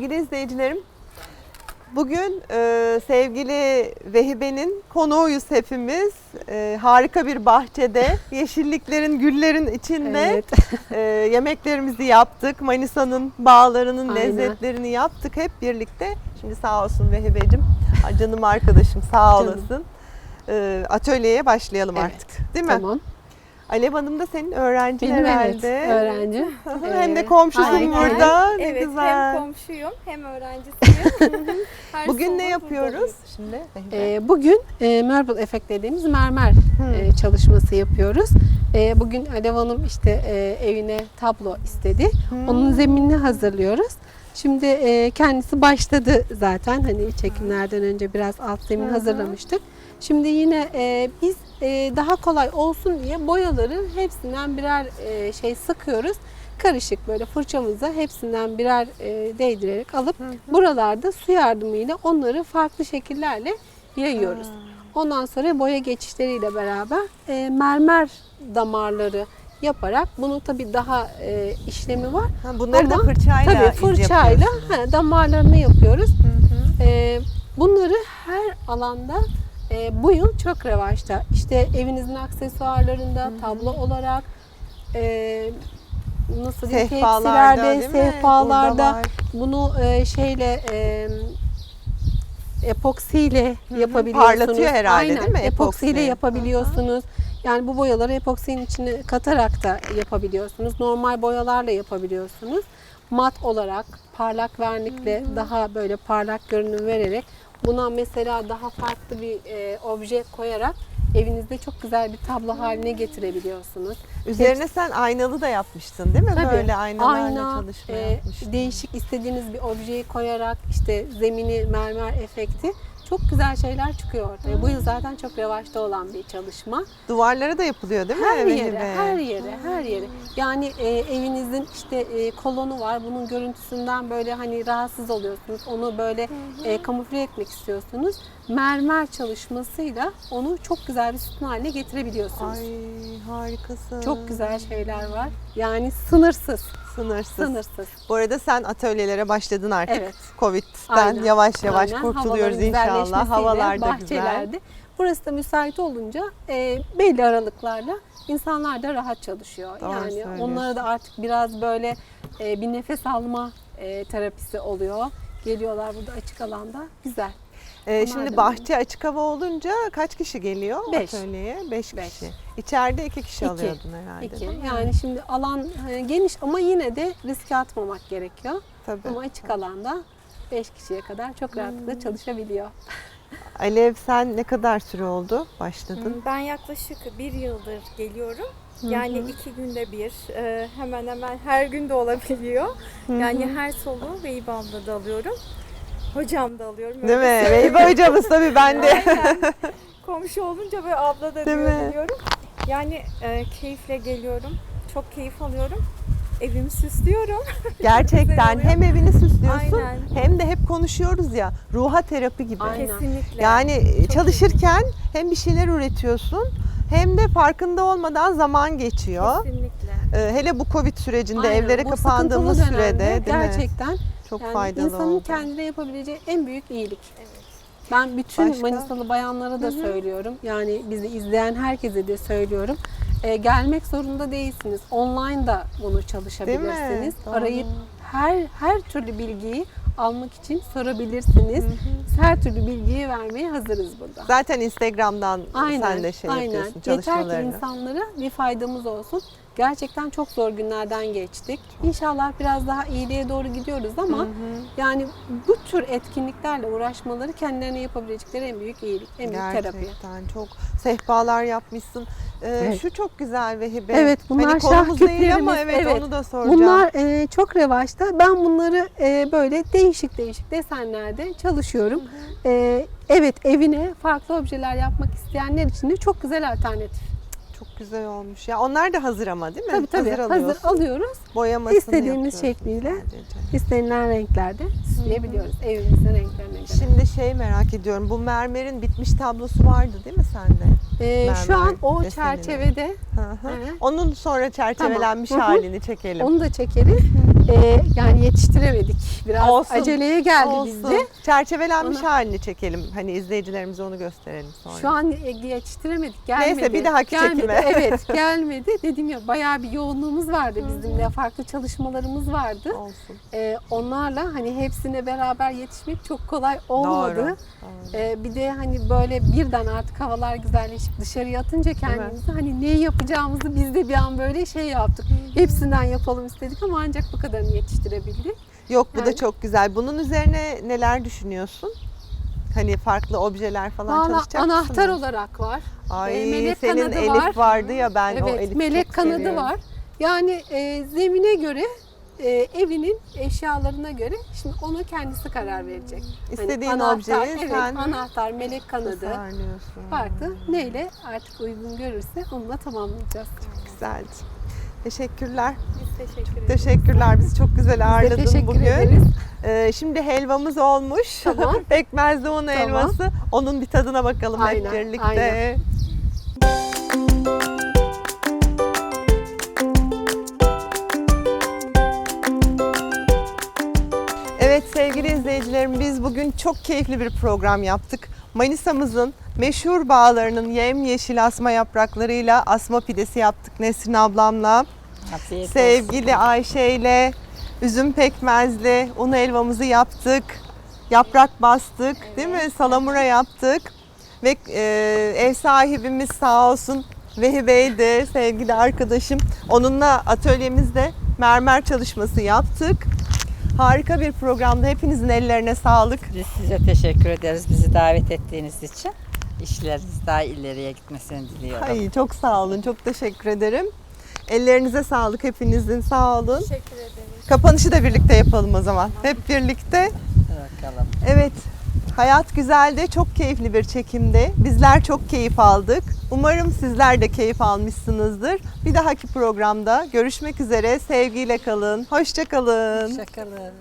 Sevgili izleyicilerim, bugün e, sevgili Vehibe'nin konuğuyuz hepimiz. E, harika bir bahçede, yeşilliklerin, güllerin içinde Evet. e, yemeklerimizi yaptık. Manisa'nın bağlarının Aynen. lezzetlerini yaptık hep birlikte. Şimdi sağ olsun Vehibe'cim, canım arkadaşım sağ olasın. E, atölyeye başlayalım Evet. artık. Değil mi? Tamam. Alev Hanım da senin öğrencin Benim evet herhalde. öğrenci. Hem de komşusun aynen. burada. Ne evet güzel. hem komşuyum hem öğrencisiyim. Her Bugün ne sabah yapıyoruz? buradayız. Şimdi. Ee, bugün e, marble efekt dediğimiz mermer Hmm. e, çalışması yapıyoruz. E, bugün Alev Hanım işte e, evine tablo istedi. Hmm. Onun zeminini hazırlıyoruz. Şimdi e, kendisi başladı zaten hani çekimlerden önce biraz alt zemin hazırlamıştık. Şimdi yine e, biz e, daha kolay olsun diye boyaları hepsinden birer e, şey sıkıyoruz. Karışık böyle fırçamıza hepsinden birer e, değdirerek alıp buralarda su yardımıyla onları farklı şekillerle yayıyoruz. Ondan sonra boya geçişleriyle beraber e, mermer damarları yaparak bunu tabii daha e, işlemi var. Ha, bunları da Ama fırçayla Tabii fırçayla he, damarlarını yapıyoruz. Hı hı. E, bunları her alanda e, bu yıl çok revaçta. İşte evinizin aksesuarlarında tablo olarak e, nasıl diyeyim Sehpalarda sehpalarda bunu e, şeyle e, epoksiyle yapabiliyorsunuz. Parlatıyor herhalde, Aynen, değil mi? Epoksiyle Epoksi. yapabiliyorsunuz. Yani bu boyaları epoksinin içine katarak da yapabiliyorsunuz. Normal boyalarla yapabiliyorsunuz. Mat olarak parlak vernikle daha böyle parlak görünüm vererek buna mesela daha farklı bir e, obje koyarak evinizde çok güzel bir tablo haline getirebiliyorsunuz. Üzerine sen aynalı da yapmıştın değil mi? Tabii. Böyle aynalarla Ayna, çalışma e, yapmıştın. değişik istediğiniz bir objeyi koyarak işte zemini mermer efekti çok güzel şeyler çıkıyor ortaya. Bu yıl zaten çok revaçta olan bir çalışma. Duvarlara da yapılıyor değil mi? Her Vehibe? yere, her yere, her yere. Yani e, evinizin işte e, kolonu var. Bunun görüntüsünden böyle hani rahatsız oluyorsunuz. Onu böyle e, kamufle etmek istiyorsunuz. Mermer çalışmasıyla onu çok güzel bir sütun haline getirebiliyorsunuz. Ay harikasın. Çok güzel şeyler var. Yani sınırsız, Sınırsız. sınırsız. Bu arada sen atölyelere başladın artık. Evet. Covid'den Aynen. yavaş yavaş Aynen. kurtuluyoruz Havaların inşallah. Güzelleşmesiyle Havalar da güzel. bahçelerde. Burası da müsait olunca e, belli aralıklarla insanlar da rahat çalışıyor. Doğru yani onlara da artık biraz böyle e, bir nefes alma e, terapisi oluyor. Geliyorlar burada açık alanda. Güzel. Ee, şimdi bahçe açık hava olunca kaç kişi geliyor Beş. atölyeye? Beş, Beş. kişi. İçeride iki kişi İki. alıyordun herhalde. İki. mi? Yani şimdi alan e, geniş ama yine de riske atmamak gerekiyor. Tabii. Ama açık alanda 5 kişiye kadar çok rahatlıkla Hmm. çalışabiliyor. Alev sen ne kadar süre oldu başladın? Ben yaklaşık bir yıldır geliyorum. Yani iki günde bir, e, hemen hemen her gün de olabiliyor. Yani her solu Beyip abla da alıyorum. Hocam da alıyorum. Değil mi? Veybe hocamız tabii ben de. Aynen. Komşu olunca böyle abla da Değil mi? diyorum. Yani e, keyifle geliyorum. Çok keyif alıyorum. Evimi süslüyorum. Gerçekten hem evini süslüyorsun Aynen. hem de hep konuşuyoruz ya ruha terapi gibi. Aynen. Kesinlikle. Yani Çok çalışırken hem bir şeyler üretiyorsun hem de farkında olmadan zaman geçiyor. Kesinlikle. Ee, hele bu Covid sürecinde Aynen, evlere bu kapandığımız sürede değil mi? gerçekten Çok yani faydalı insanın oldu. kendine yapabileceği en büyük iyilik. Evet. Ben bütün Başka? Manisalı bayanlara da söylüyorum. Yani bizi izleyen herkese de söylüyorum. Ee, gelmek zorunda değilsiniz. Online da bunu çalışabilirsiniz. Arayıp her her türlü bilgiyi almak için sorabilirsiniz. Biz her türlü bilgiyi vermeye hazırız burada. Zaten Instagram'dan Aynen, sen de şey aynen. yapıyorsun Yeter ki çalışmalarını. insanlara bir faydamız olsun. Gerçekten çok zor günlerden geçtik. İnşallah biraz daha iyiliğe doğru gidiyoruz ama yani bu tür etkinliklerle uğraşmaları kendilerine yapabilecekleri en büyük iyilik, en büyük terapi. Gerçekten çok sehpalar yapmışsın. Ee, Evet. Şu çok güzel Vehibe. Evet, bunlar hani şah değil ama küplerimiz, evet, evet. onu da soracağım. Bunlar e, çok revaçta. Ben bunları e, böyle değişik değişik desenlerde çalışıyorum. E, evet evine farklı objeler yapmak isteyenler için de çok güzel alternatif. Çok güzel olmuş. Ya onlar da hazır ama değil mi? Tabii tabii hazır, hazır, alıyoruz. Boyamasını İstediğimiz şekliyle sadece. istenilen renklerde süsleyebiliyoruz. Evimizin renklerine göre. Şimdi şey merak ediyorum. Bu mermerin bitmiş tablosu vardı değil mi sende? E, şu an o desenini. çerçevede Hı hı. Onun sonra çerçevelenmiş Tamam. Hı hı. halini çekelim. onu da çekeriz. E, yani yetiştiremedik. Biraz Olsun, aceleye geldi Olsun. bizde. Çerçevelenmiş Ona- halini çekelim. Hani izleyicilerimize onu gösterelim sonra. Şu an e, yetiştiremedik. Gelmedi. Neyse, bir dahaki gelmedi. çekime. Evet gelmedi. Dediğim ya bayağı bir yoğunluğumuz vardı bizim de. Farklı çalışmalarımız vardı. Olsun. E, onlarla hani hepsine beraber yetişmek çok kolay olmadı. Doğru. Doğru. E, bir de hani böyle birden artık havalar güzelleşip dışarıya atınca kendimizi hani ne yapacağımızı biz de bir an böyle şey yaptık. Hepsinden yapalım istedik ama ancak bu kadarını yetiştirebildik. Yok bu da Yani- çok güzel. Bunun üzerine neler düşünüyorsun? Hani farklı objeler falan Valla çalışacak anahtar mısınız? olarak var. Ay e, melek senin kanadı Elif var. vardı ya ben o evet, Elif'i melek çok kanadı seviyorum. var. Yani e, zemine göre e, evinin eşyalarına göre şimdi ona kendisi karar verecek. Hani İstediğin anahtar, objeyi evet, sen anahtar, melek kanadı farklı. Neyle artık uygun görürse onunla tamamlayacağız. Güzeldi. Teşekkürler. Biz teşekkür ederiz. Teşekkürler. Bizi çok güzel Biz ağırladın teşekkür bugün. ederiz. Ee, şimdi helvamız olmuş. Tamam. Pekmezli un Tamam. helvası. Onun bir tadına bakalım Aynen, hep birlikte. aynen. Evet sevgili izleyicilerim biz bugün çok keyifli bir program yaptık. Manisa'mızın meşhur bağlarının yemyeşil asma yapraklarıyla asma pidesi yaptık Nesrin ablamla. Afiyet. Sevgili Ayşe ile üzüm pekmezli un helvamızı yaptık. Yaprak bastık değil mi? Salamura yaptık. Ve e, ev sahibimiz sağ olsun Vehibeydi sevgili arkadaşım. Onunla atölyemizde mermer çalışması yaptık. Harika bir programda hepinizin ellerine sağlık. Biz size teşekkür ederiz bizi davet ettiğiniz için. İşleriniz daha ileriye gitmesini diliyorum. Ay çok sağ olun. Çok teşekkür ederim. Ellerinize sağlık hepinizin. Sağ olun. Teşekkür ederiz. Kapanışı da birlikte yapalım o zaman. Hep birlikte. Bakalım. Evet. Hayat güzeldi. Çok keyifli bir çekimdi. Bizler çok keyif aldık. Umarım sizler de keyif almışsınızdır. Bir dahaki programda görüşmek üzere. Sevgiyle kalın. Hoşça kalın. Hoşçakalın.